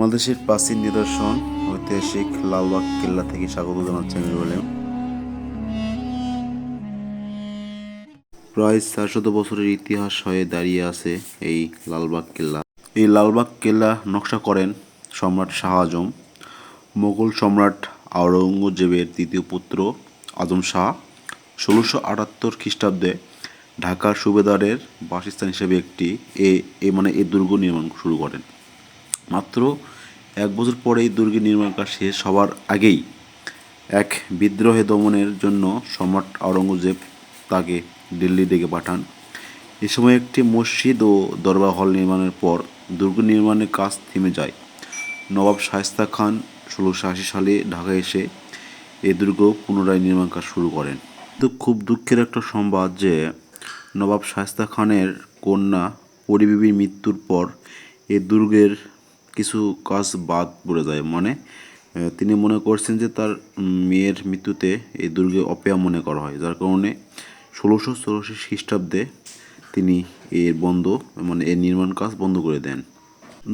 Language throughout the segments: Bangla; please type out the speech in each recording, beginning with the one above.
বাংলাদেশের প্রাচীন নিদর্শন, ঐতিহাসিক লালবাগ কেল্লা থেকে স্বাগত জানাচ্ছি আমি বলে প্রায় চারশত বছরের ইতিহাস হয়ে দাঁড়িয়ে আছে এই লালবাগ কেল্লা। এই লালবাগ কেল্লা নকশা করেন সম্রাট শাহ আজম। মোগল সম্রাট আওরঙ্গজেবের দ্বিতীয় পুত্র আজম শাহ ষোলোশো আটাত্তর খ্রিস্টাব্দে ঢাকার সুবেদারের বাসস্থান হিসেবে একটি এ মানে এ দুর্গ নির্মাণ শুরু করেন। মাত্র এক বছর পরে এই দুর্গের নির্মাণ কাজ শেষ হওয়ার আগেই এক বিদ্রোহে দমনের জন্য সম্রাট আওরঙ্গজেব তাকে দিল্লি ডেকে পাঠান। এ সময় একটি মসজিদ ও দরবার হল নির্মাণের পর দুর্গ নির্মাণের কাজ থেমে যায়। নবাব শায়েস্তা খান ষোলোশো আশি সালে ঢাকায় এসে এই দুর্গ পুনরায় নির্মাণ কাজ শুরু করেন। কিন্তু খুব দুঃখের একটা সংবাদ যে নবাব শায়েস্তা খানের কন্যা পরিবিবির মৃত্যুর পর এই দুর্গের কিছু কাজ বাদ পড়ে যায়। মানে তিনি মনে করছেন যে তার মেয়ের মৃত্যুতে এই দুর্গে অপেয়া মনে করা হয়। যার কারণে ষোলোশো চৌরাশি খ্রিস্টাব্দে তিনি এর বন্ধ মানে এর নির্মাণ কাজ বন্ধ করে দেন।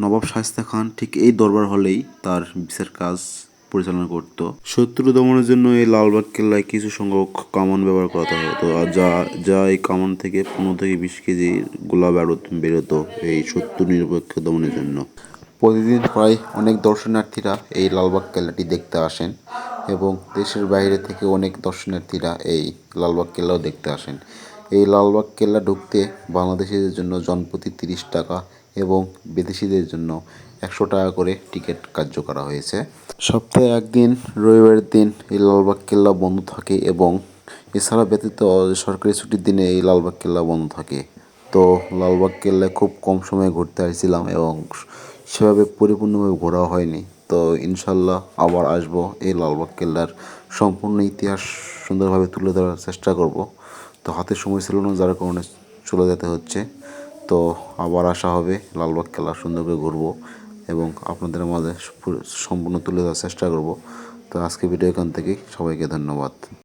নবাব শায়েস্তা খান ঠিক এই দরবার হলেই তার বিচার কাজ পরিচালনা করত। শত্রু দমনের জন্য এই লালবাগ কেল্লায় কিছু সংখ্যক কামান ব্যবহার করা হতো। আর যা যা এই কামান থেকে পনেরো থেকে বিশ কেজি গোলা বেরোত বেরোতো এই শত্রু নিরপেক্ষ দমনের জন্য। প্রতিদিন প্রায় অনেক দর্শনার্থীরা এই লালবাগ কেল্লাটি দেখতে আসেন এবং দেশের বাইরে থেকে অনেক দর্শনার্থীরা এই লালবাগ কেল্লাও দেখতে আসেন। এই লালবাগ কেল্লা ঢুকতে বাংলাদেশিদের জন্য জনপ্রতি তিরিশ টাকা এবং বিদেশিদের জন্য একশো টাকা করে টিকিট কার্য করা হয়েছে। সপ্তাহে একদিন, রবিবারের দিন এই লালবাগ কেল্লা বন্ধ থাকে এবং এছাড়া ব্যতীত সরকারি ছুটির দিনে এই লালবাগ কেল্লা বন্ধ থাকে। তো লালবাগ কেল্লায় খুব কম সময়ে ঘুরতে আসছিলাম এবং সেভাবে পরিপূর্ণভাবে ঘোরা হয়নি। তো ইনশাল্লাহ আবার আসব এই লালবাগ কেল্লার সম্পূর্ণ ইতিহাস সুন্দরভাবে তুলে ধরার চেষ্টা করব। তো হাতে সময় ছিল না, যার কারণে চলে যেতে হচ্ছে। তো আবার আসা হবে, লালবাগ কেল্লা সুন্দর করে ঘুরবো এবং আপনাদের মাঝে সম্পূর্ণ তুলে ধরার চেষ্টা করব। তো আজকে ভিডিও এখান থেকেই, সবাইকে ধন্যবাদ।